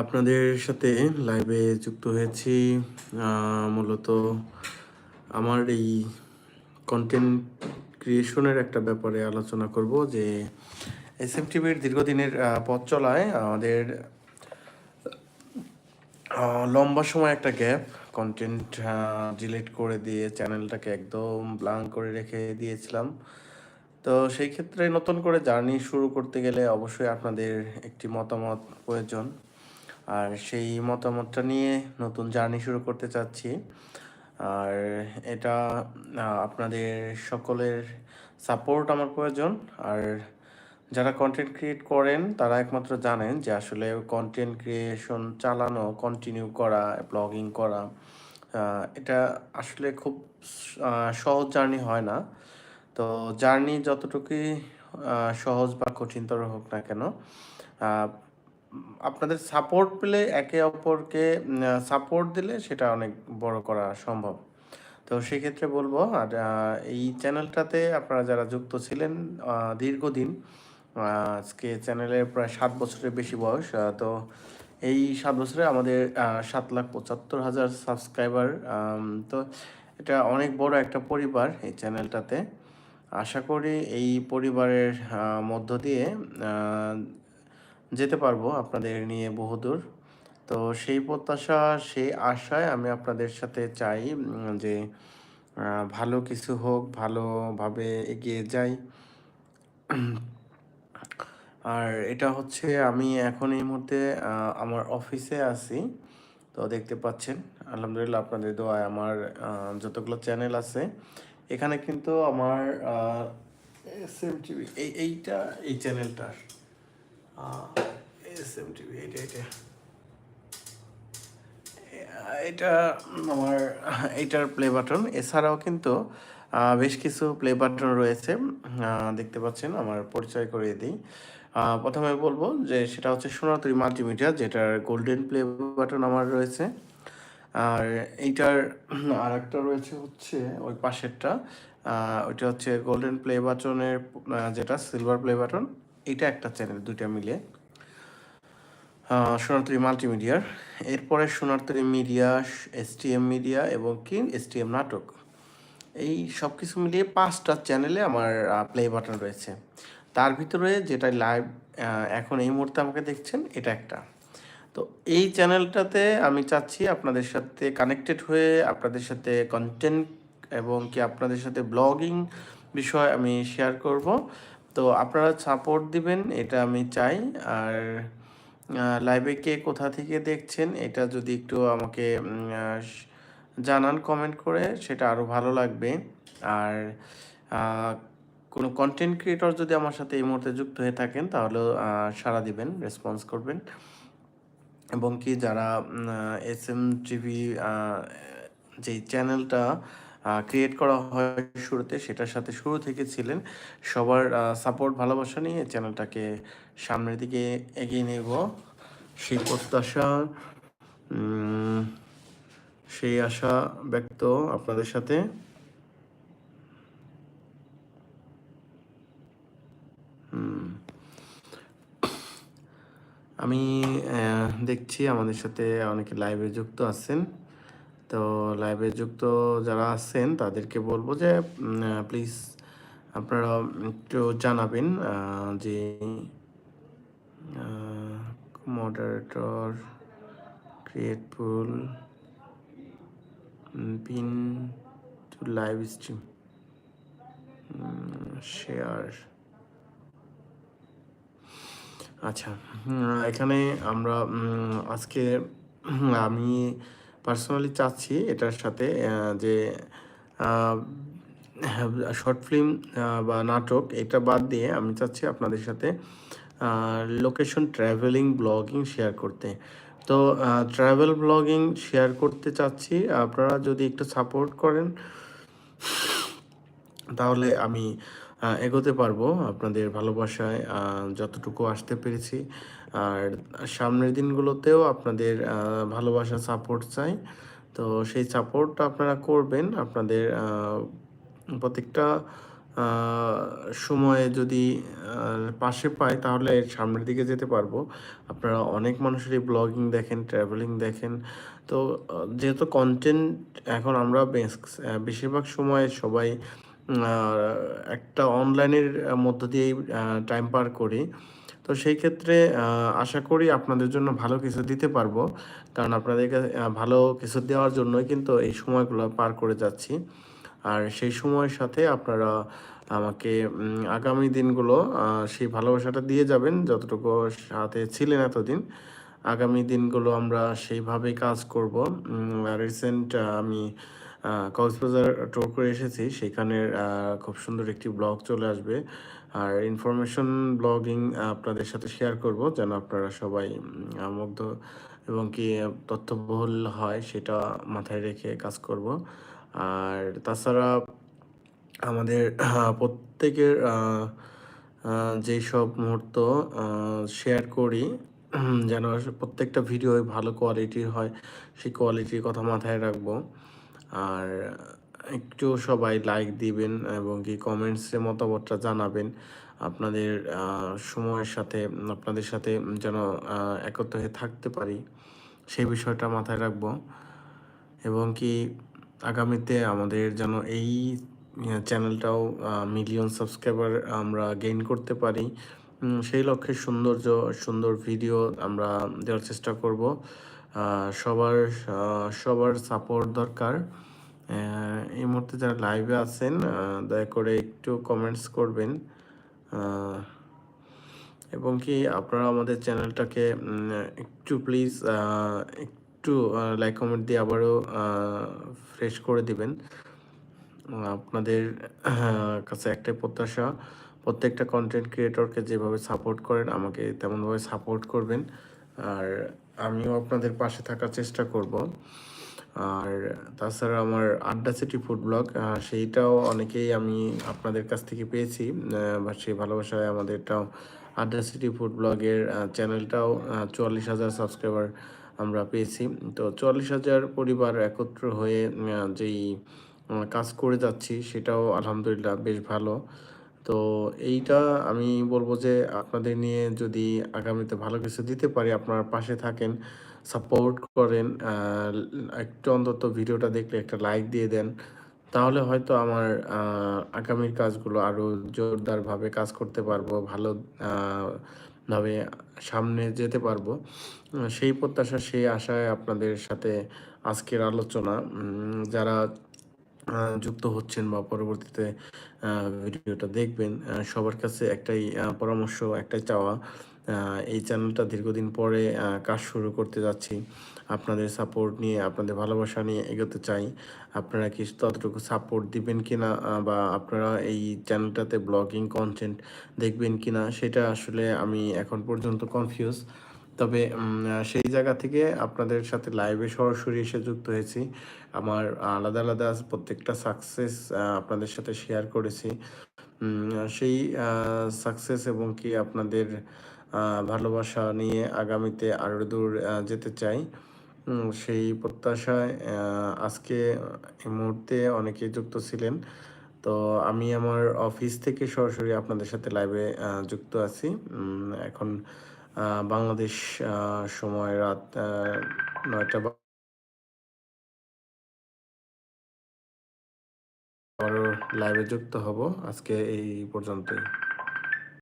আপনাদের সাথে লাইভে যুক্ত হয়েছি মূলত আমার এই কন্টেন্ট ক্রিয়েশনের একটা ব্যাপারে আলোচনা করব যে এস এম টিভির দীর্ঘদিনের পথ চলায় আমাদের লম্বা সময় একটা গ্যাপ কন্টেন্ট ডিলিট করে দিয়ে চ্যানেলটাকে একদম ব্লাঙ্ক করে রেখে দিয়েছিলাম। তো সেই ক্ষেত্রে নতুন করে জার্নি শুরু করতে গেলে অবশ্যই আপনাদের একটি মতামত প্রয়োজন। আর সেই মতামতটা নিয়ে নতুন জার্নি শুরু করতে চাচ্ছি। আর এটা আপনাদের সকলের সাপোর্ট আমার প্রয়োজন। আর যারা কন্টেন্ট ক্রিয়েট করেন, তারা একমাত্র জানেন যে আসলে কন্টেন্ট ক্রিয়েশন চালানো কন্টিনিউ করা ব্লগিং করা এটা আসলে খুব সহজ জার্নি হয় না। তো জার্নি যতটুকুই সহজ বা কঠিনতর হোক না কেন আপনাদের সাপোর্ট পেলে একে অপরকে সাপোর্ট দিলে সেটা অনেক বড় করা সম্ভব। তো সেক্ষেত্রে বলব, আর এই চ্যানেলটাতে আপনারা যারা যুক্ত ছিলেন দীর্ঘদিন আজকে চ্যানেলের প্রায় সাত বছরের বেশি বয়স তো এই সাত বছরে আমাদের সাত লাখ পঁচাত্তর হাজার সাবস্ক্রাইবার তো এটা অনেক বড় একটা পরিবার এই চ্যানেলটাতে আশা করি এই পরিবারের মধ্য দিয়ে যেতে পারব আপনাদের নিয়ে বহুদূর। তো সেই প্রত্যাশা, সেই আশায় আমি আপনাদের সাথে চাই যে ভালো কিছু হোক, ভালোভাবে এগিয়ে যাই। আর এটা হচ্ছে আমি এখন এই মুহূর্তে আমার অফিসে আছি। তো দেখতে পাচ্ছেন, আলহামদুলিল্লাহ আপনাদের দোয়ায় আমার যতগুলো চ্যানেল আছে, এখানে কিন্তু আমার এস এম টিভি এই, এইটা, এই চ্যানেলটার। এস এম টিভি এটা এটা আমার, এইটার প্লে বাটন এছাড়াও কিন্তু বেশ কিছু প্লে বাটন রয়েছে। দেখতে পাচ্ছেন, আমার পরিচয় করিয়ে দিই। প্রথমে বলব যে, সেটা হচ্ছে সোনাতরি মাল্টিমিডিয়া, যেটার গোল্ডেন প্লে বাটন আমার রয়েছে। আর এইটার আর একটা রয়েছে হচ্ছে, ওই পাশেরটা। ওইটা হচ্ছে গোল্ডেন প্লে বাটনের যেটা সিলভার প্লে বাটন এইটা একটা চ্যানেল দুইটা আহ, সোনারতরী মাল্টিমিডিয়ার। এরপরে সোনারতরী মিডিয়া এসটিএম মিডিয়া এবং কি? এসটিএম নাটক। এই সব কিছু মিলিয়ে পাঁচটা চ্যানেলে আমার প্লে বাটন রয়েছে। তার ভিতরে যেটা লাইভ এখন এই মুহূর্তে আমাকে দেখছেন এটা একটা। তো এই চ্যানেলটাতে আমি চাচ্ছি আপনাদের সাথে কানেক্টেড হয়ে আপনাদের সাথে কন্টেন্ট এবং কি আপনাদের সাথে ব্লগিং বিষয় আমি শেয়ার করব। তো আপনারা সাপোর্ট দিবেন, এটা আমি চাই। আর লাইভে কে কোথা থেকে দেখছেন, এটা যদি একটু আমাকে জানান কমেন্ট করে, সেটা আরও ভালো লাগবে। আর কোনো কন্টেন্ট ক্রিয়েটর যদি আমার সাথে এই মুহূর্তে যুক্ত হয়ে থাকেন তাহলেও সাড়া দিবেন রেসপন্স করবেন। এবং কি যারা এস এম টিভি যেই চ্যানেলটা ক্রিয়েট করা হয় শুরুতে, সেটার সাথে শুরু থেকে ছিলেন। সবার সাপোর্ট ভালোবাসা নিয়ে চ্যানেলটাকে সামনের দিকে এগিয়ে নেব। সেই প্রত্যাশা সেই আশা ব্যক্ত আপনাদের সাথে। আমি দেখছি আমাদের সাথে অনেকে লাইভে যুক্ত আছেন। তো লাইভে যুক্ত যারা আছেন, তাদেরকে বলব যে প্লিজ আপনারা একটু জানাবেন যে moderator create poll pin to live stream share আচ্ছা এখানে আমরা আজকে আমি পার্সোনালি চাচ্ছি এটার সাথে যে শর্ট ফিল্ম বা নাটক, এটা বাদ দিয়ে আমি চাচ্ছি আপনাদের সাথে লোকেশন ট্রাভেলিং ব্লগিং শেয়ার করতে। তো ট্রাভেল ব্লগিং শেয়ার করতে চাচ্ছি, আপনারা যদি একটু সাপোর্ট করেন, তাহলে আমি এগোতে পারব আপনাদের ভালোবাসায় যতটুকু আসতে পেরেছি। আর সামনের দিনগুলোতেও আপনাদের ভালোবাসা সাপোর্ট চাই। তো সেই সাপোর্টটা আপনারা করবেন। আপনাদের প্রত্যেকটা সময়ে যদি পাশে পাই তাহলে সামনের দিকে যেতে পারব। আপনারা অনেক মানুষেরই ব্লগিং দেখেন ট্রাভেলিং দেখেন। তো যেহেতু কন্টেন্ট এখন আমরা বেশিরভাগ সময় সবাই একটা অনলাইনের মধ্য দিয়েই টাইম পার করি। তো সেই ক্ষেত্রে আশা করি আপনাদের জন্য ভালো কিছু দিতে পারব। কারণ আপনাদেরকে ভালো কিছু দেওয়ার জন্যই কিন্তু এই সময়গুলো পার করে যাচ্ছি। আর সেই সময়ের সাথে আপনারা আমাকে আগামী দিনগুলো সেই ভালোবাসাটা দিয়ে যাবেন যতটুকু সাথে ছিলেন এতদিন। আগামী দিনগুলো আমরা সেইভাবে কাজ করব। রিসেন্ট আমি কক্সবাজার টোর করে এসেছি। সেখানের খুব সুন্দর একটি ব্লগ চলে আসবে। আর ইনফরমেশন ব্লগিং আপনাদের সাথে শেয়ার করব, যেন আপনারা সবাই মুগ্ধ এবং কি তথ্যবহুল হয়, সেটা মাথায় রেখে কাজ করব। আর তাছাড়া আমাদের প্রত্যেকের যেই সব মুহূর্ত শেয়ার করি যেন প্রত্যেকটা ভিডিও ভালো কোয়ালিটির হয়, সেই কোয়ালিটির কথা মাথায় রাখব। আর একটু সবাই লাইক দিবেন এবং কি কমেন্টসে মতামতটা জানাবেন। আপনাদের সময়ের সাথে, আপনাদের সাথে যেন একত্র হয়ে থাকতে পারি। সেই বিষয়টা মাথায় রাখব। এবং কি আগামীতে আমাদের যেন এই চ্যানেলটাও মিলিয়ন সাবস্ক্রাইবার আমরা গেইন করতে পারি। সেই লক্ষ্যে সৌন্দর্য, সুন্দর ভিডিও আমরা দেওয়ার চেষ্টা করব। সবার সবার সাপোর্ট দরকার। এই মুহূর্তে যারা লাইভে আছেন দয়া করে একটু কমেন্টস করবেন। এবং কি আপনারা আমাদের চ্যানেলটাকে একটু প্লিজ একটু লাইক কমেন্ট দিয়ে আবারও ফ্রেশ করে দিবেন। আপনাদের কাছে একটাই প্রত্যাশা, প্রত্যেকটা কন্টেন্ট ক্রিয়েটরকে যেভাবে সাপোর্ট করেন, আমাকে তেমনভাবে সাপোর্ট করবেন। আর আমিও আপনাদের পাশে থাকার চেষ্টা করব। আর তাছাড়া আমার আড্ডা সিটি ফুড ব্লগ সেইটাও অনেকেই আমি আপনাদের কাছ থেকে পেয়েছি। বা সেই ভালোবাসায় আমাদেরটাও আড্ডা সিটি ফুড ব্লগের চ্যানেলটাও চুয়াল্লিশ হাজার সাবস্ক্রাইবার আমরা পেয়েছি। তো চুয়াল্লিশ হাজার পরিবার একত্র হয়ে যেই কাজ করে যাচ্ছি, সেটাও আলহামদুলিল্লাহ বেশ ভালো। তো এইটা আমি বলব যে আপনাদের নিয়ে যদি আগামীতে ভালো কিছু দিতে পারি, আপনার পাশে থাকেন সাপোর্ট করেন একটু অন্তত ভিডিওটা দেখলে একটা লাইক দিয়ে দেন, তাহলে হয়তো আমার আগামীর কাজগুলো আরও জোরদারভাবে কাজ করতে পারব, ভালো ভাবে সামনে যেতে পারব। সেই প্রত্যাশা, সেই আশায় আপনাদের সাথে আজকের আলোচনা। যারা যুক্ত হচ্ছেন বা পরবর্তীতে ভিডিওটা দেখবেন সবার কাছে একটাই পরামর্শ, একটাই চাওয়া এই চ্যানেলটা দীর্ঘদিন পরে কাজ শুরু করতে যাচ্ছি। আপনাদের সাপোর্ট নিয়ে, আপনাদের ভালোবাসা নিয়ে এগোতে চাই। আপনারা কি ততটুকু সাপোর্ট দিবেন কি না বা আপনারা এই চ্যানেলটাতে ব্লগিং কন্টেন্ট দেখবেন কি না সেটা আসলে আমি এখন পর্যন্ত কনফিউজ তবে সেই জায়গা থেকে আপনাদের সাথে লাইভে সরাসরি এসে যুক্ত হয়েছি। আমার আলাদা আলাদা প্রত্যেকটা সাকসেস আপনাদের সাথে শেয়ার করেছি। সেই সাকসেস এবং কি আপনাদের ভালোবাসা নিয়ে আগামীতে আরও দূর যেতে চাই সেই প্রত্যাশায় আজকে এই মুহূর্তে অনেকেই যুক্ত ছিলেন। তো আমি আমার অফিস থেকে সরাসরি আপনাদের সাথে লাইভে যুক্ত আছি। এখন বাংলাদেশ সময় রাত নয়টা লাইভে যুক্ত হব। আজকে এই পর্যন্তই।